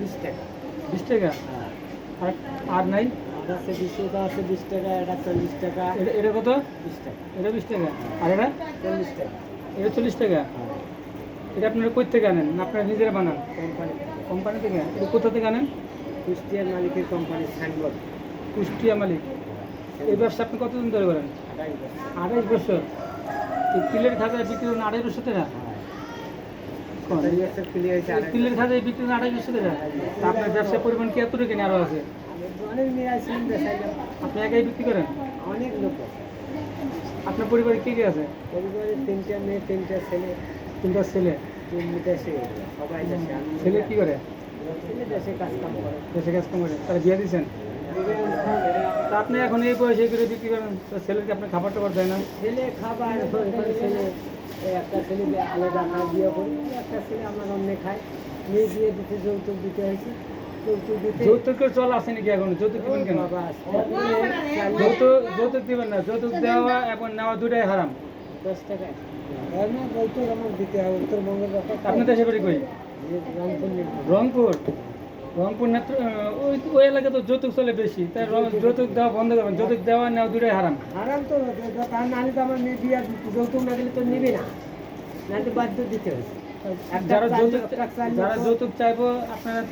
বিশ টাকা। বিশ টাকা? হ্যাঁ। আর আর নাই? এটা আছে বিশ টাকা আছে বিশ টাকা এটা চল্লিশ টাকা। এটা এটা কত? বিশ টাকা। এটা বিশ টাকা। আর এটা? চল্লিশ টাকা। এটা চল্লিশ টাকা? হ্যাঁ। এটা আপনারা কই থেকে আনেন? না আপনারা নিজেরা বানান? কোম্পানি কোম্পানি থেকে? এটা কোথা থেকে আনেন? কুষ্টিয়ার মালিকের কোম্পানি সাইনবোর্ড। কুষ্টিয়া মালিক। এই ব্যবসা আপনি কতদিন ধরে করেন? আড়াই বছর। আড়াই বছর। এই তিলের খাতায় বিক্রি করেন আড়াই বছর টাকা হ্যাঁ আড়াই বছর ক্লিয়ার হয়েছে আড়াই তিলের খাতায় বিক্রি করেন আড়াই টাকা। আপনার ব্যবসার পরিমাণ কি এতটুকু আরও আছে? আপনি একাই বিক্রি করেন? অনেক লোক আপনার পরিবারে কে কে আছে? পরিবারে তিনটা মেয়ে তিনটা ছেলে। তিনটা ছেলে। তিন দেশে সবাই ছেলে কি করে? ছেলে দেশে কাজ কাম করে। দেশে কাজ কাম করে। তারা বিয়ে দিয়েছেন? তা আপনি এখন এই বয়সে করে বিক্রি করেন ছেলেকে আপনি খাবার টাবার দেয় না? ছেলে খাবার ছেলে একটা ছেলে আলাদা না বিয়ে করি একটা ছেলে আমার অন্য খায় মেয়ে বিয়ে দিতে যৌতুক দিতে হয়েছে যৌতুকের চল নাকি এখন? যৌতুক দিবেন কেন? যৌতুক যৌতুক দিবেন না যৌতুক দেওয়া এবং নেওয়া দুটাই হারাম। দশ টাকা। যৌতুক আমার দিতে হবে উত্তরবঙ্গের ব্যাপার আপনি দেশে বাড়ি কই? রংপুর। রংপুর? রংপুর নেত্র ওই ওই এলাকা তো যৌতুক চলে বেশি। তাই যৌতুক দেওয়া বন্ধ করবেন। যৌতুক দেওয়া নেওয়া দুটোই হারাম। হারাম তো তার নাহলে তো আমার মেয়ে বিয়ে যৌতুক না গেলে তো নেবে না। নাহলে বাধ্য দিতে হবে যারা যৌতুক যারা যৌতুক চাইব আপনারা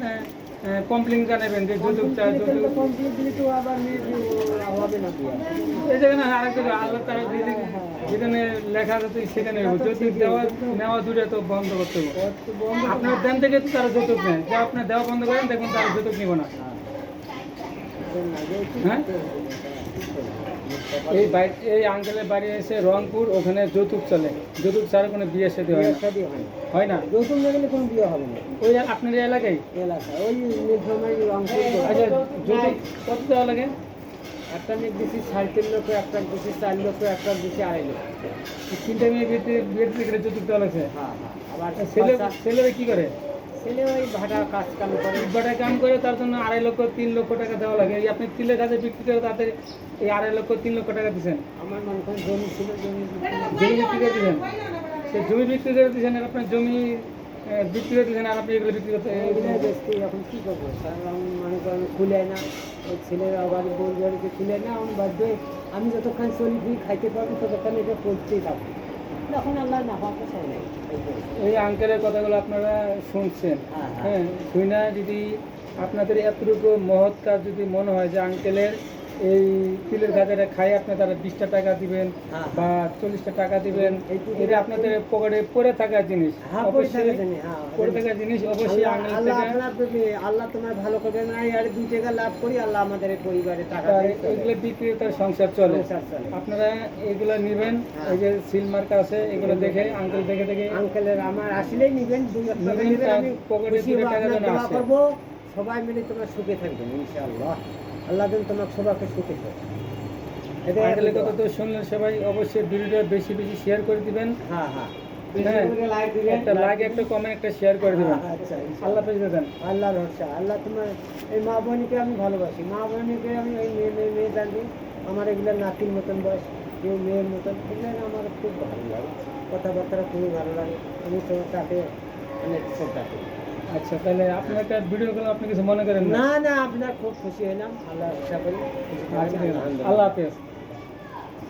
কমপ্লেন জানাবেন যে যৌতুক চাই যৌতুক কমপ্লিট দিলে তো আবার মেয়ে এই জায়গায় না আরেক আল্লাহ তারা যেখানে লেখা আছে সেখানে যৌতুক দেওয়া নেওয়া দুটো তো বন্ধ করতে হবে। আপনার দেন থেকে তো তারা যৌতুক নেয়। যা আপনার দেওয়া বন্ধ করেন দেখুন তারা যৌতুক নিব না। হ্যাঁ? এই বাড়ি এই আঙ্কেলের বাড়ি এসে রংপুর ওখানে যৌতুক চলে। যৌতুক ছাড়া কোনো বিয়ে সাথে হয় না। হয় না। যৌতুক না গেলে কোনো বিয়ে হবে না। ওই আপনার এলাকায়? এলাকা ওই আচ্ছা যৌতুক কত দেওয়া লাগে? একটা মেয়ে দিছি সাড়ে তিন লক্ষ একটা দিছি চার লক্ষ একটা দিছি আড়াই লক্ষ। তিনটা মেয়ে বিয়েতে বিয়ের থেকে দেওয়া লাগছে হ্যাঁ হ্যাঁ আবার ছেলে ছেলেরা কি করে? ছেলে ওই ভাড়া কাজ কাম করে। ইটভাটায় কাম করে তার জন্য আড়াই লক্ষ তিন লক্ষ টাকা দেওয়া লাগে। এই আপনি তিলের কাছে বিক্রি করে তাদের এই আড়াই লক্ষ তিন লক্ষ টাকা দিচ্ছেন আমার মনে করেন জমি ছিল জমি জমি বিক্রি করে দিচ্ছেন সে জমি বিক্রি করে দিচ্ছেন আর আপনার জমি বিক্রি করে দিচ্ছেন আর আপনি এগুলো বিক্রি করতে এখন কী করব? স্যার আমি মনে করেন খুলে না। ওই ছেলের আবার বউ বাড়িতে খুলে না আমি বাধ্য আমি যতক্ষণ চলি ফিরি খাইতে পারব ততক্ষণ এটা করতেই থাকব তখন আল্লাহ না হওয়ার কথা নেই। এই আঙ্কেলের কথাগুলো আপনারা শুনছেন। হ্যাঁ, হ্যাঁ। হ্যাঁ শুনে যদি আপনাদের এতটুকু মহৎ কাজ যদি মনে হয় যে আঙ্কেলের এই তিলের গাজাটা খাই আপনি তারা বিশটা টাকা দিবেন হ্যাঁ, বা চল্লিশটা টাকা দিবেন। এটা আপনাদের পকেটে পড়ে থাকার জিনিস। হ্যাঁ থাকা হ্যাঁ পড়ে থাকার জিনিস অবশ্যই আল্লাহ থেকে তোমার ভালো করবে না আর দুই টাকা লাভ করি আল্লাহ আমাদের পরিবারে টাকা। এগুলো বিক্রি তার সংসার চলে। আপনারা এগুলো নেবেন। এই যে সিল মার্কা আছে এগুলো দেখে আঙ্কেল দেখে দেখে। আঙ্কেলের আমার আসলেই নিবেন দুই টাকা পকেটে যেন আসে। সবাই মিলে তোমরা সুখে থাকবেন ইনশাআল্লাহ। আল্লাহ যেন তোমাকে সবাইকে সুখে এটা কথা তো শুনলেন সবাই অবশ্যই ভিডিওটা বেশি বেশি শেয়ার করে দিবেন। হ্যাঁ হ্যাঁ। হ্যাঁ। লাইক একটা লাইক একটা কমেন্ট একটা শেয়ার করে দেবেন। আচ্ছা আল্লাহ ভরসা। আল্লাহ তোমার এই মা বোনকে আমি ভালোবাসি। মা বোনকে আমি ওই মেয়ে মেয়ে মেয়ে জানি। আমার এগুলো নাতির মতন বয়স। কেউ মেয়ের মতন। এগুলো আমার খুব ভালো লাগে। কথাবার্তা খুবই ভালো লাগে। আমি তো তাকে অনেক শ্রদ্ধা করি। আচ্ছা তাহলে আপনার একটা ভিডিও করে আপনি কিছু মনে করেন না না না আপনার খুব খুশি হলাম আল্লাহ আশা করি আচ্ছা ঠিক আছে। আল্লাহ হাফেজ